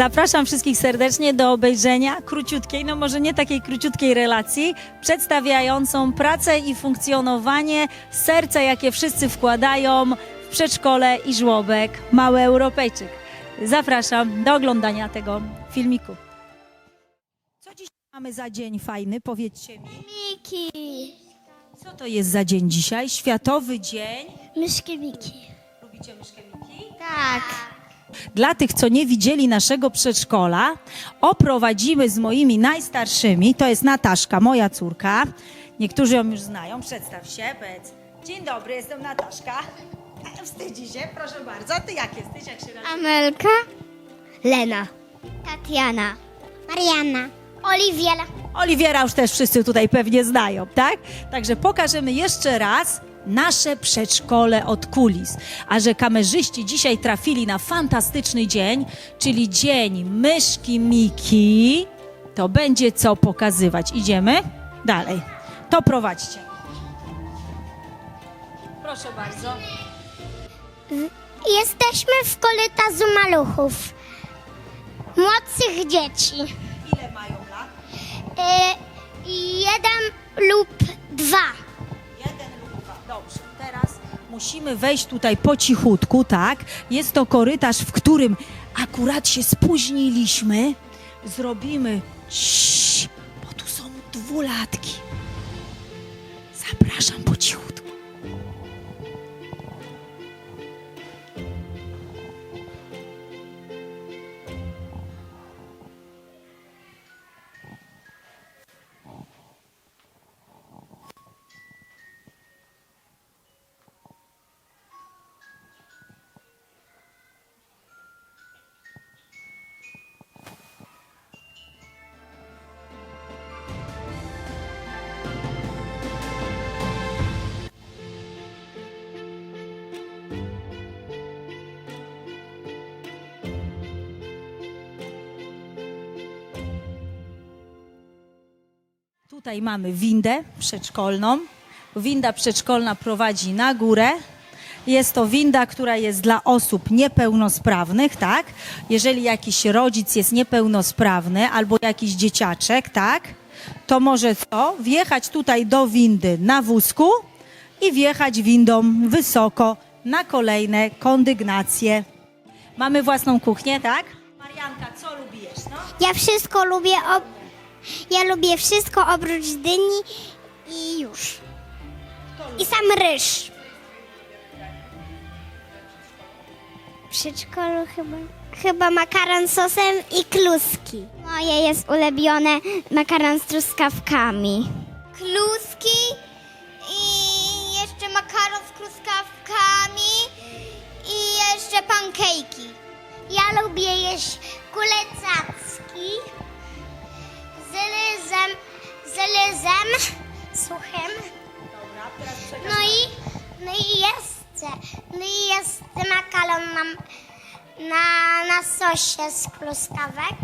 Zapraszam wszystkich serdecznie do obejrzenia króciutkiej, no może nie takiej króciutkiej relacji, przedstawiającą pracę i funkcjonowanie serca, jakie wszyscy wkładają w przedszkole i żłobek Mały Europejczyk. Zapraszam do oglądania tego filmiku. Co dziś mamy za dzień fajny? Powiedzcie mi. Miki. Co to jest za dzień dzisiaj? Światowy Dzień. Myszki Miki. Lubicie myszkę Miki? Tak. Dla tych, co nie widzieli naszego przedszkola, oprowadzimy z moimi najstarszymi. To jest Nataszka, moja córka. Niektórzy ją już znają. Przedstaw się, powiedz. Dzień dobry, jestem Nataszka. Wstydzi się, proszę bardzo. A ty jak jesteś? Jak się nazywasz? Amelka. Lena. Tatiana. Marianna. Oliwiera. Oliwiera już też wszyscy tutaj pewnie znają, tak? Także pokażemy jeszcze raz nasze przedszkole od kulis. A że kamerzyści dzisiaj trafili na fantastyczny dzień, czyli dzień myszki Miki, to będzie co pokazywać. Idziemy dalej. To prowadźcie. Proszę bardzo. Jesteśmy w korytarzu maluchów. Młodszych dzieci. Ile mają lat? Y, jeden lub dwa. Dobrze, teraz musimy wejść tutaj po cichutku, tak? Jest to korytarz, w którym akurat się spóźniliśmy. Zrobimy ciii, bo tu są dwulatki. Zapraszam po cichutku. Tutaj mamy windę przedszkolną. Winda przedszkolna prowadzi na górę. Jest to winda, która jest dla osób niepełnosprawnych, tak? Jeżeli jakiś rodzic jest niepełnosprawny albo jakiś dzieciaczek, tak? To może co? Wjechać tutaj do windy na wózku i wjechać windą wysoko na kolejne kondygnacje. Mamy własną kuchnię, tak? Marianka, co lubisz? No? Ja wszystko lubię. Ob... Ja lubię wszystko oprócz dyni i już. I sam ryż. W przedszkolu chyba. Chyba makaron z sosem i kluski. Moje jest ulubione makaron z truskawkami. Kluski i jeszcze makaron z truskawkami i jeszcze pankejki. Ja lubię jeść kulecacki z ryżem suchym. Dobra, teraz No i, no i jeszcze, no i jeszcze makaron na, na, na sosie z pluskawek.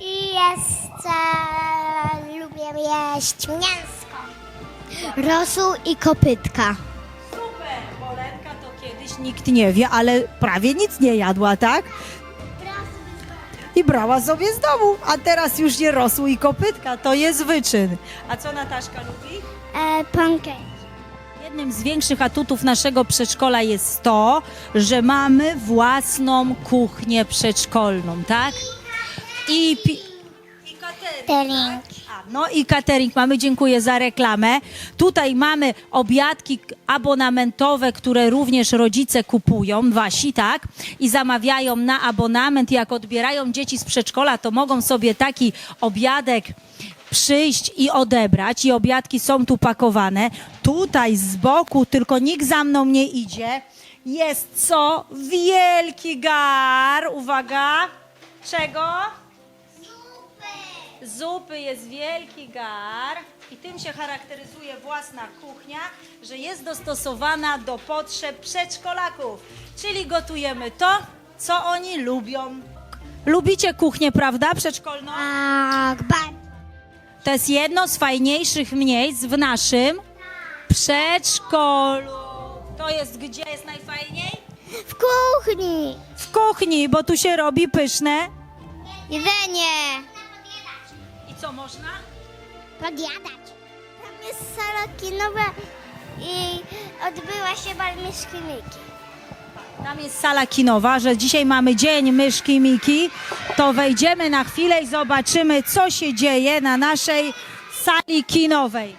I jeszcze lubię jeść mięsko. Rosół i kopytka. Super! Bolenka to kiedyś nikt nie wie, ale prawie nic nie jadła, tak? I brała sobie z domu, a teraz już nie rosło i kopytka, to jest wyczyn. A co Nataszka lubi? E, pancake. Jednym z większych atutów naszego przedszkola jest to, że mamy własną kuchnię przedszkolną, tak? I, pi- i catering. Catering. No i catering mamy, dziękuję za reklamę. Tutaj mamy obiadki abonamentowe, które również rodzice kupują, wasi, tak? I zamawiają na abonament. Jak odbierają dzieci z przedszkola, to mogą sobie taki obiadek przyjść i odebrać. I obiadki są tu pakowane. Tutaj z boku, tylko nikt za mną nie idzie, jest co? Wielki gar. Uwaga. Czego? Zupy jest wielki gar i tym się charakteryzuje własna kuchnia, że jest dostosowana do potrzeb przedszkolaków. Czyli gotujemy to, co oni lubią. Lubicie kuchnię, prawda, przedszkolną? Tak, bardzo. To jest jedno z fajniejszych miejsc w naszym przedszkolu. To jest gdzie jest najfajniej? W kuchni. W kuchni, bo tu się robi pyszne. Jedzenie. Co można? Podjadać. Tam jest sala kinowa i odbyła się bal Myszki Miki. Tam jest sala kinowa, że dzisiaj mamy dzień myszki Miki, to wejdziemy na chwilę i zobaczymy, co się dzieje na naszej sali kinowej.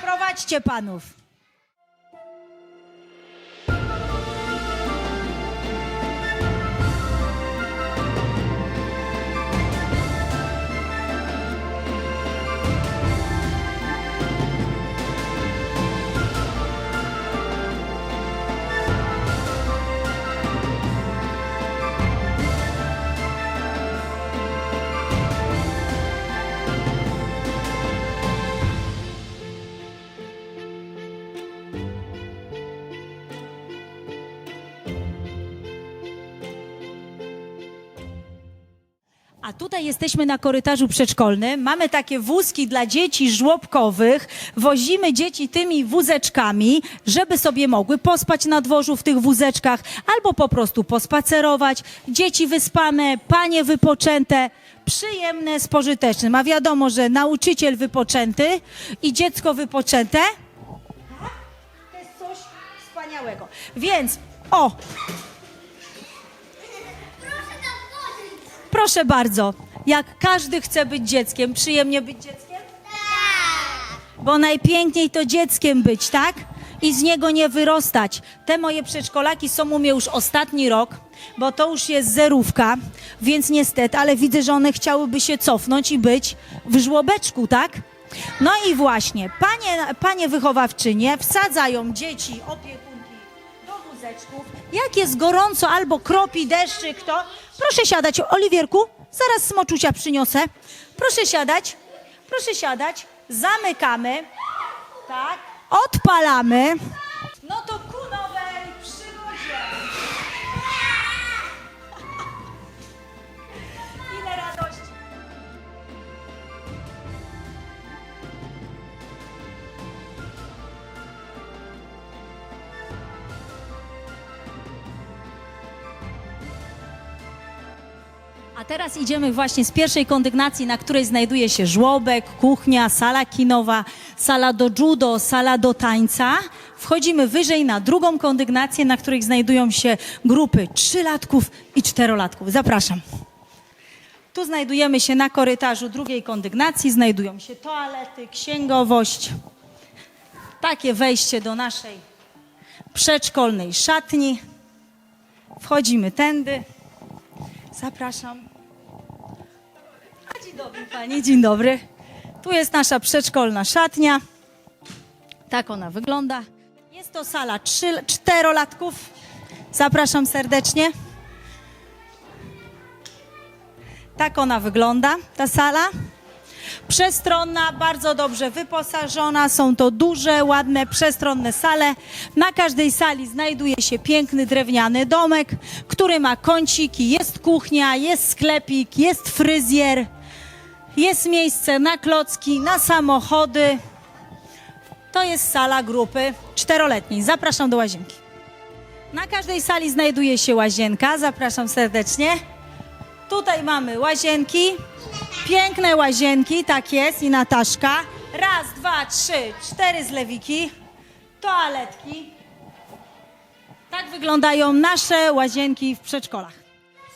Prowadźcie panów. Tutaj jesteśmy na korytarzu przedszkolnym. Mamy takie wózki dla dzieci żłobkowych. Wozimy dzieci tymi wózeczkami, żeby sobie mogły pospać na dworzu w tych wózeczkach albo po prostu pospacerować. Dzieci wyspane, panie wypoczęte. Przyjemne z pożytecznym. A wiadomo, że nauczyciel wypoczęty i dziecko wypoczęte. To jest coś wspaniałego. Więc, o, Proszę bardzo, jak każdy chce być dzieckiem, przyjemnie być dzieckiem? Bo najpiękniej to dzieckiem być, tak? I z niego nie wyrostać. Te moje przedszkolaki są u mnie już ostatni rok, bo to już jest zerówka, więc niestety, ale widzę, że one chciałyby się cofnąć i być w żłobeczku, tak? No i właśnie, panie, panie wychowawczynie wsadzają dzieci, opiekunki Jak jest gorąco albo kropi deszczyk, to proszę siadać. Oliwierku, zaraz smoczusia przyniosę. Proszę siadać, proszę siadać. Zamykamy, tak, odpalamy. Teraz idziemy właśnie z pierwszej kondygnacji, na której znajduje się żłobek, kuchnia, sala kinowa, sala do judo, sala do tańca. Wchodzimy wyżej na drugą kondygnację, na której znajdują się grupy trzylatków i czterolatków. Zapraszam. Tu znajdujemy się na korytarzu drugiej kondygnacji, znajdują się toalety, księgowość. Takie wejście do naszej przedszkolnej szatni. Wchodzimy tędy. Zapraszam. Dzień dobry Pani, dzień dobry. Tu jest nasza przedszkolna szatnia. Tak ona wygląda. Jest to sala trzy, czterolatków. Zapraszam serdecznie. Tak ona wygląda, ta sala. Przestronna, bardzo dobrze wyposażona. Są to duże, ładne, przestronne sale. Na każdej sali znajduje się piękny drewniany domek, który ma kąciki. Jest kuchnia, jest sklepik, jest fryzjer, jest miejsce na klocki, na samochody. To jest sala grupy czteroletniej. Zapraszam do łazienki. Na każdej sali znajduje się łazienka. Zapraszam serdecznie. Tutaj mamy łazienki. Piękne łazienki, tak jest, i Nataszka. Raz, dwa, trzy, cztery zlewiki. Toaletki. Tak wyglądają nasze łazienki w przedszkolach.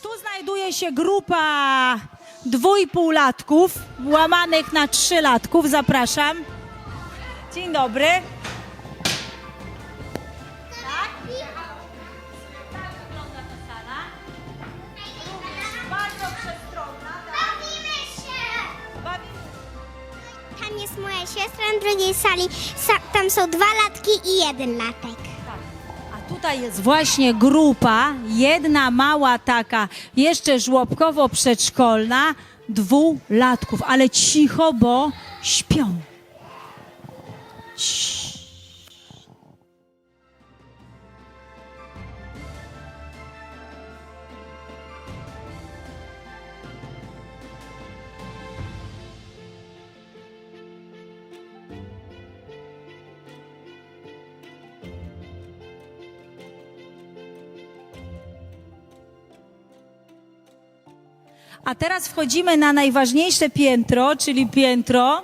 Tu znajduje się grupa dwójpółlatków, łamanych na trzylatków. Zapraszam. Dzień dobry. Tak? Tak wygląda ta sala. Również bardzo przestronna. Bawimy się! Bawimy Tam jest moja siostra na drugiej sali. Sa- tam są dwa latki i jeden latek. Tutaj jest właśnie grupa, jedna mała taka, jeszcze żłobkowo-przedszkolna, dwulatków, ale cicho, bo śpią. A teraz wchodzimy na najważniejsze piętro, czyli piętro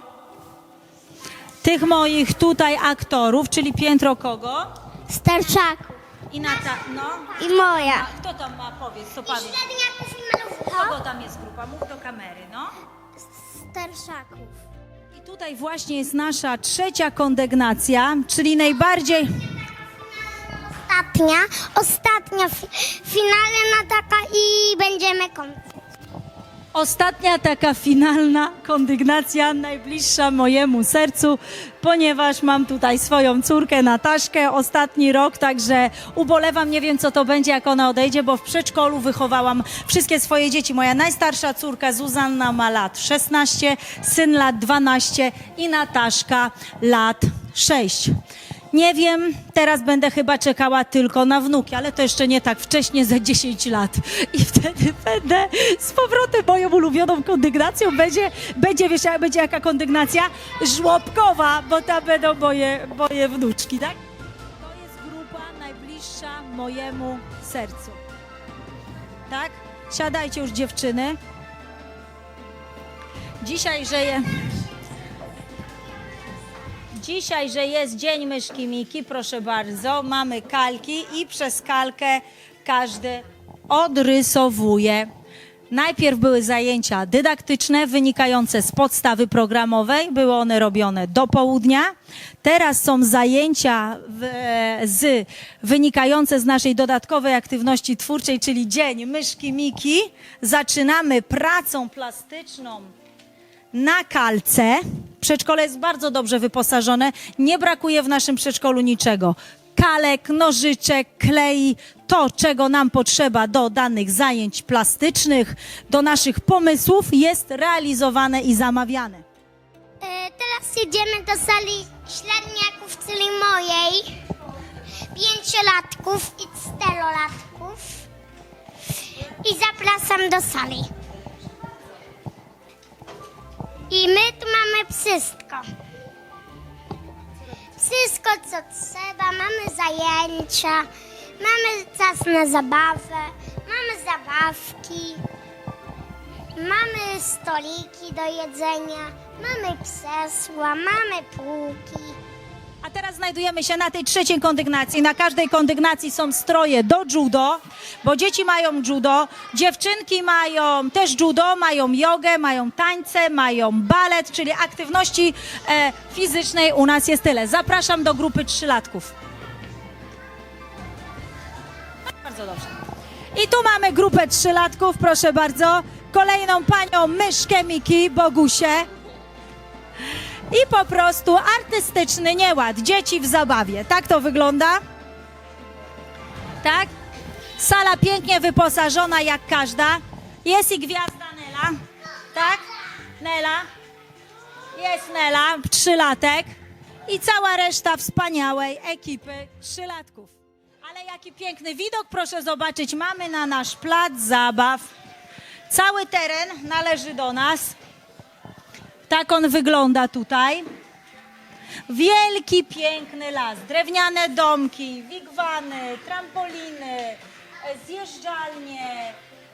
tych moich tutaj aktorów, czyli piętro kogo? Starczaków. I Nata, no. I moja. Kto tam ma, powiedz, co powie? Średniaków i malówka. Kogo tam jest grupa? Mów do kamery, no. Starczaków. I tutaj właśnie jest nasza trzecia kondygnacja, czyli najbardziej... Ostatnia, ostatnia fi- finalna taka i będziemy kończyć. Ostatnia taka finalna kondygnacja, najbliższa mojemu sercu, ponieważ mam tutaj swoją córkę Nataszkę, ostatni rok, także ubolewam, nie wiem co to będzie, jak ona odejdzie, bo w przedszkolu wychowałam wszystkie swoje dzieci. Moja najstarsza córka Zuzanna ma lat 16, syn lat 12 i Nataszka lat 6. Nie wiem, teraz będę chyba czekała tylko na wnuki, ale to jeszcze nie tak wcześnie, za 10 lat. I wtedy będę z powrotem moją ulubioną kondygnacją. Będzie, będzie wiesz, będzie jaka kondygnacja? Żłobkowa, bo tam będą moje, moje wnuczki, tak? To jest grupa najbliższa mojemu sercu. Tak? Siadajcie już dziewczyny. Dzisiaj, że je... Dzisiaj, że jest Dzień Myszki Miki, proszę bardzo, mamy kalki i przez kalkę każdy odrysowuje. Najpierw były zajęcia dydaktyczne wynikające z podstawy programowej, były one robione do południa. Teraz są zajęcia w, z, wynikające z naszej dodatkowej aktywności twórczej, czyli Dzień Myszki Miki. Zaczynamy pracą plastyczną na kalce. Przedszkole jest bardzo dobrze wyposażone. Nie brakuje w naszym przedszkolu niczego. Kalek, nożyczek, klei, to czego nam potrzeba do danych zajęć plastycznych, do naszych pomysłów jest realizowane i zamawiane. E, teraz jedziemy do sali średniaków, czyli mojej, pięciolatków i czterolatków. I zapraszam do sali. I my tu mamy wszystko. Wszystko, co trzeba. Mamy zajęcia, mamy czas na zabawę, mamy zabawki. Mamy stoliki do jedzenia, mamy krzesła, mamy półki. A teraz znajdujemy się na tej trzeciej kondygnacji. Na każdej kondygnacji są stroje do judo, bo dzieci mają judo, dziewczynki mają też judo, mają jogę, mają tańce, mają balet, czyli aktywności e, fizycznej u nas jest tyle. Zapraszam do grupy trzylatków. Bardzo dobrze. I tu mamy grupę trzylatków, proszę bardzo. Kolejną panią myszkę Miki, Bogusię. I po prostu artystyczny nieład. Dzieci w zabawie. Tak to wygląda? Tak? Sala pięknie wyposażona jak każda. Jest i gwiazda Nela. Tak? Nela. Jest Nela, trzylatek. I cała reszta wspaniałej ekipy trzylatków. Ale jaki piękny widok, proszę zobaczyć. Mamy na nasz plac zabaw. Cały teren należy do nas. Tak on wygląda tutaj. Wielki, piękny las. Drewniane domki, wigwany, trampoliny, e, zjeżdżalnie,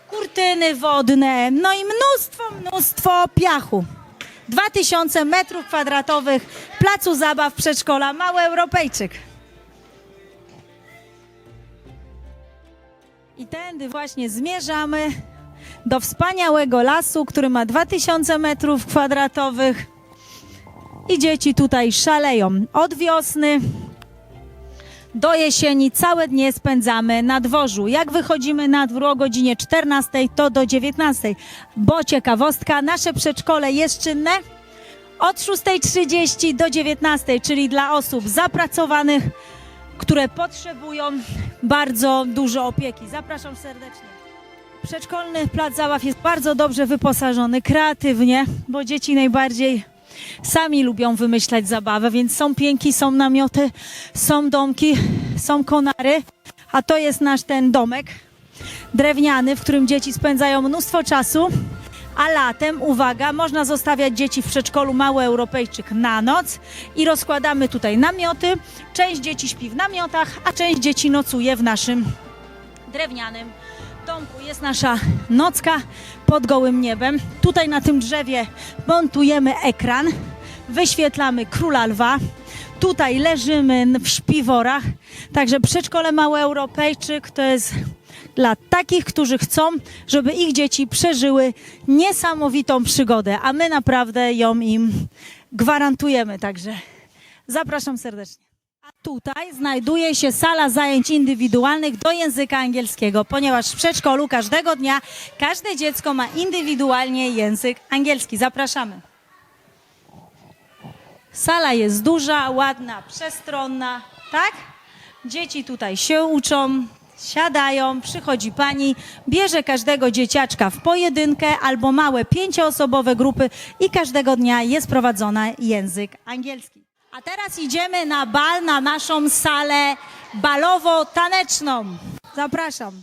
kurtyny wodne, no i mnóstwo, mnóstwo piachu. 2000 metrów kwadratowych placu zabaw przedszkola Mały Europejczyk. I tędy właśnie zmierzamy do wspaniałego lasu, który ma 2000 metrów kwadratowych. I dzieci tutaj szaleją od wiosny do jesieni. Całe dnie spędzamy na dworzu. Jak wychodzimy na dwór o godzinie 14, to do 19. Bo ciekawostka, nasze przedszkole jest czynne od 6.30 do 19, czyli dla osób zapracowanych, które potrzebują bardzo dużo opieki. Zapraszam serdecznie. Przedszkolny plac zabaw jest bardzo dobrze wyposażony, kreatywnie, bo dzieci najbardziej sami lubią wymyślać zabawę, więc są pięki, są namioty, są domki, są konary, a to jest nasz ten domek drewniany, w którym dzieci spędzają mnóstwo czasu, a latem, uwaga, można zostawiać dzieci w przedszkolu Mały Europejczyk na noc i rozkładamy tutaj namioty. Część dzieci śpi w namiotach, a część dzieci nocuje w naszym drewnianym jest nasza nocka pod gołym niebem. Tutaj na tym drzewie montujemy ekran, wyświetlamy króla lwa. Tutaj leżymy w śpiworach. Także przedszkole Mały Europejczyk to jest dla takich, którzy chcą, żeby ich dzieci przeżyły niesamowitą przygodę, a my naprawdę ją im gwarantujemy. Także zapraszam serdecznie. Tutaj znajduje się sala zajęć indywidualnych do języka angielskiego, ponieważ w przedszkolu każdego dnia każde dziecko ma indywidualnie język angielski. Zapraszamy. Sala jest duża, ładna, przestronna, tak? Dzieci tutaj się uczą, siadają, przychodzi pani, bierze każdego dzieciaczka w pojedynkę albo małe pięcioosobowe grupy i każdego dnia jest prowadzony język angielski. A teraz idziemy na bal, na naszą salę balowo-taneczną. Zapraszam.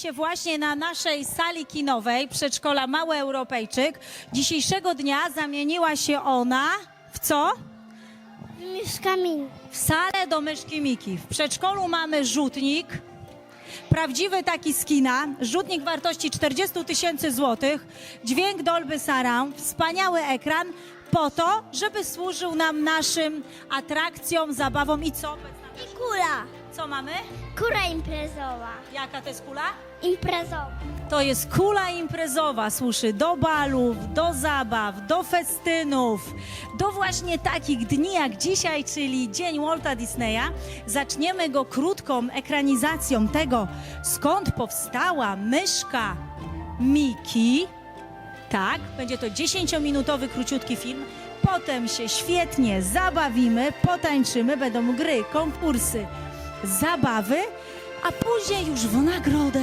Się właśnie na naszej sali kinowej przedszkola Mały Europejczyk. Dzisiejszego dnia zamieniła się ona w co? Mieszkami. W salę do myszki Miki. W przedszkolu mamy rzutnik, prawdziwy taki z kina, rzutnik wartości 40 tysięcy złotych, dźwięk Dolby Surround, wspaniały ekran po to, żeby służył nam naszym atrakcjom, zabawom i co? I kula. Co mamy? Kura imprezowa. Jaka to jest kula? Imprezowa. To jest kula imprezowa, służy do balów, do zabaw, do festynów, do właśnie takich dni jak dzisiaj, czyli Dzień Walta Disneya. Zaczniemy go krótką ekranizacją tego, skąd powstała myszka Miki. Tak, będzie to 10-minutowy, króciutki film. Potem się świetnie zabawimy, potańczymy, będą gry, konkursy, zabawy, a później już w nagrodę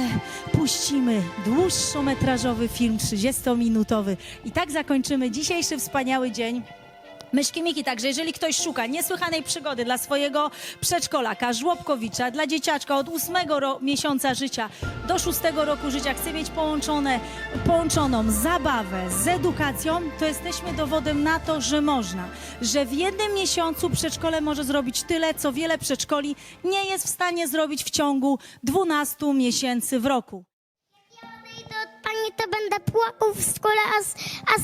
puścimy dłuższometrażowy film 30-minutowy. I tak zakończymy dzisiejszy wspaniały dzień. Myszki Miki, także jeżeli ktoś szuka niesłychanej przygody dla swojego przedszkolaka, żłobkowicza, dla dzieciaczka od 8 ro- miesiąca życia do 6 roku życia, chce mieć połączone, połączoną zabawę z edukacją, to jesteśmy dowodem na to, że można. Że w jednym miesiącu przedszkole może zrobić tyle, co wiele przedszkoli nie jest w stanie zrobić w ciągu 12 miesięcy w roku. Pani to będę płakał w szkole, a, a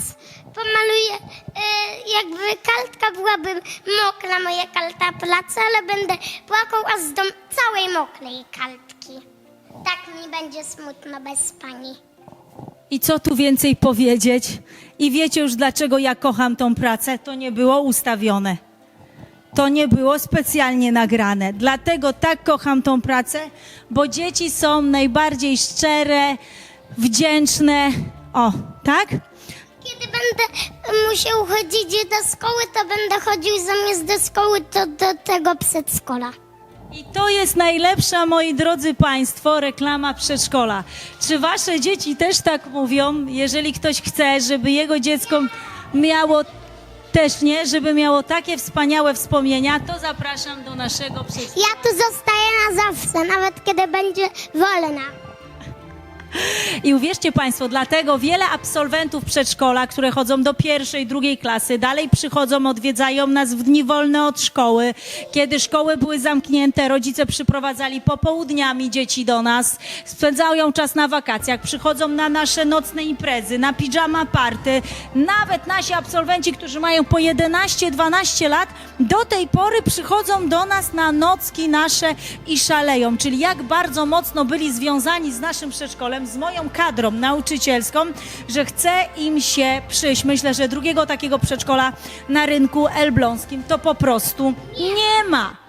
pomaluję, e, jakby kartka byłaby mokra, moja karta pracy, ale będę płakał aż do całej mokrej kartki. Tak mi będzie smutno bez pani. I co tu więcej powiedzieć? I wiecie już dlaczego ja kocham tą pracę? To nie było ustawione. To nie było specjalnie nagrane. Dlatego tak kocham tą pracę, bo dzieci są najbardziej szczere, wdzięczne. O, tak? Kiedy będę musiał chodzić do szkoły, to będę chodził zamiast do szkoły to do tego przedszkola. I to jest najlepsza, moi drodzy Państwo, reklama przedszkola. Czy Wasze dzieci też tak mówią? Jeżeli ktoś chce, żeby jego dziecko miało też nie, żeby miało takie wspaniałe wspomnienia, to zapraszam do naszego przedszkola. Ja tu zostaję na zawsze, nawet kiedy będzie wolna. I uwierzcie Państwo, dlatego wiele absolwentów przedszkola, które chodzą do pierwszej, drugiej klasy, dalej przychodzą, odwiedzają nas w dni wolne od szkoły. Kiedy szkoły były zamknięte, rodzice przyprowadzali popołudniami dzieci do nas, spędzają czas na wakacjach, przychodzą na nasze nocne imprezy, na pijama party. Nawet nasi absolwenci, którzy mają po 11-12 lat, do tej pory przychodzą do nas na nocki nasze i szaleją. Czyli jak bardzo mocno byli związani z naszym przedszkolem, z moją kadrą nauczycielską, że chce im się przyjść. Myślę, że drugiego takiego przedszkola na rynku elbląskim to po prostu nie ma.